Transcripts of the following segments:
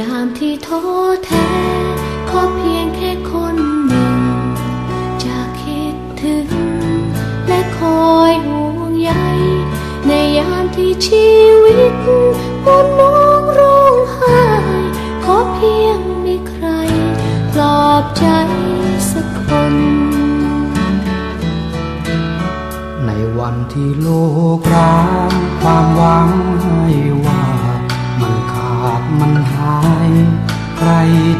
ยามที่ท้อแท้ ขอเพียงแค่คนหนึ่ง จะคิดถึง และคอยห่วงใยในยามที่ชีวิตมนมองร้องไห้ ขอเพียงมีใคร ปลอบใจสักคน ในวันที่โลกร้างความ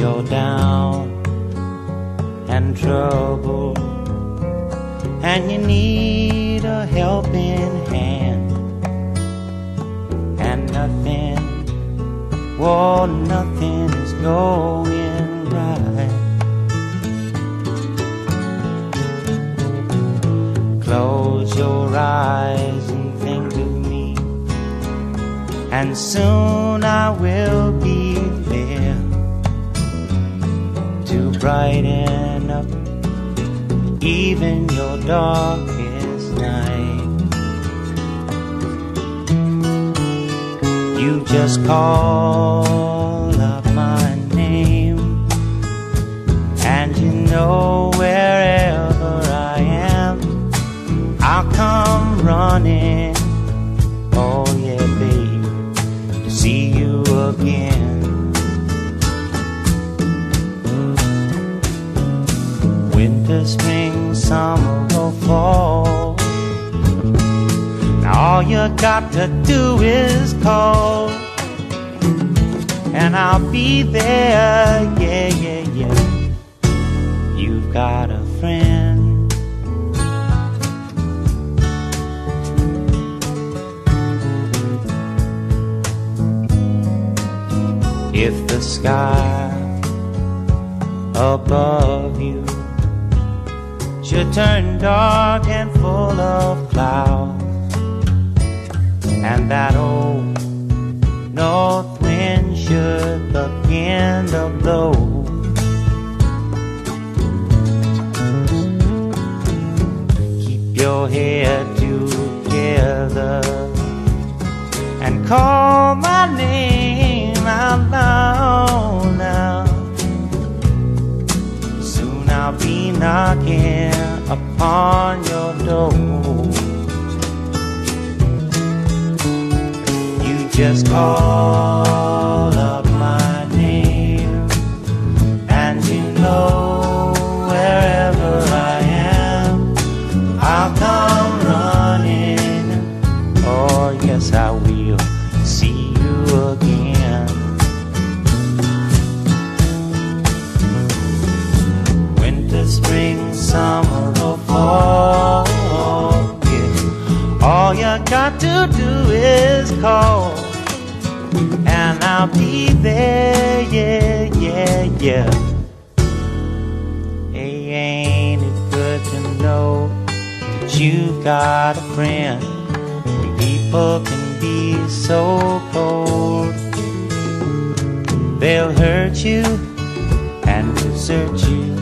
you're down and trouble and you need a helping hand and nothing well nothing is going right. Close your eyes and think of me and soon I will be brighten up even your darkest night. You just call up my name, and you know wherever I am, I'll come running. Winter, spring, summer, or fall. Now all you got to do is call, and I'll be there. Yeah, yeah, yeah. You've got a friend. If the sky above you should turn dark and full of clouds, and that old north wind should begin to blow. Keep your head together and call my name just call up my name, and you know wherever I am, I'll come running. Oh, yes, I will see you again. Winter, spring, summer, or fall. Yeah. All you got to do is and I'll be there. Yeah, yeah, yeah. Hey, ain't it good to know that you've got a friend? People can be so cold, they'll hurt you and desert you.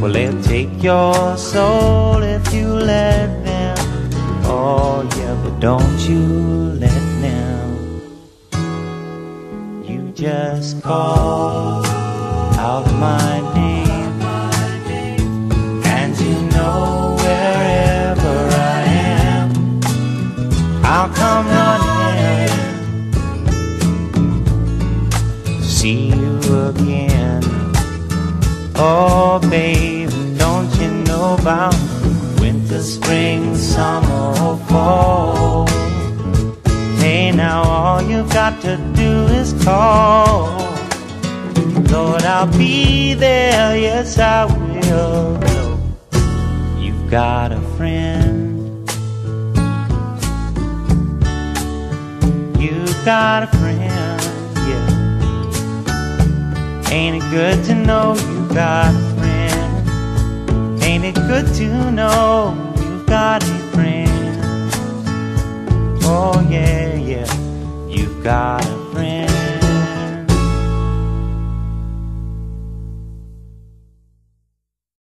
Well, they'll take your soul if you let them. Oh, yeah, but don't you just call out my name, and you know wherever I am, I'll come running. See you again. Oh, baby, don't you know about winter, spring, summer, or fall? Hey, now all you've got to do is call. Lord, I'll be there, yes, I will. You've got a friend. You've got a friend, yeah. Ain't it good to know you've got a friend? Ain't it good to know you've got a friend? Oh yeah, yeah, you've got a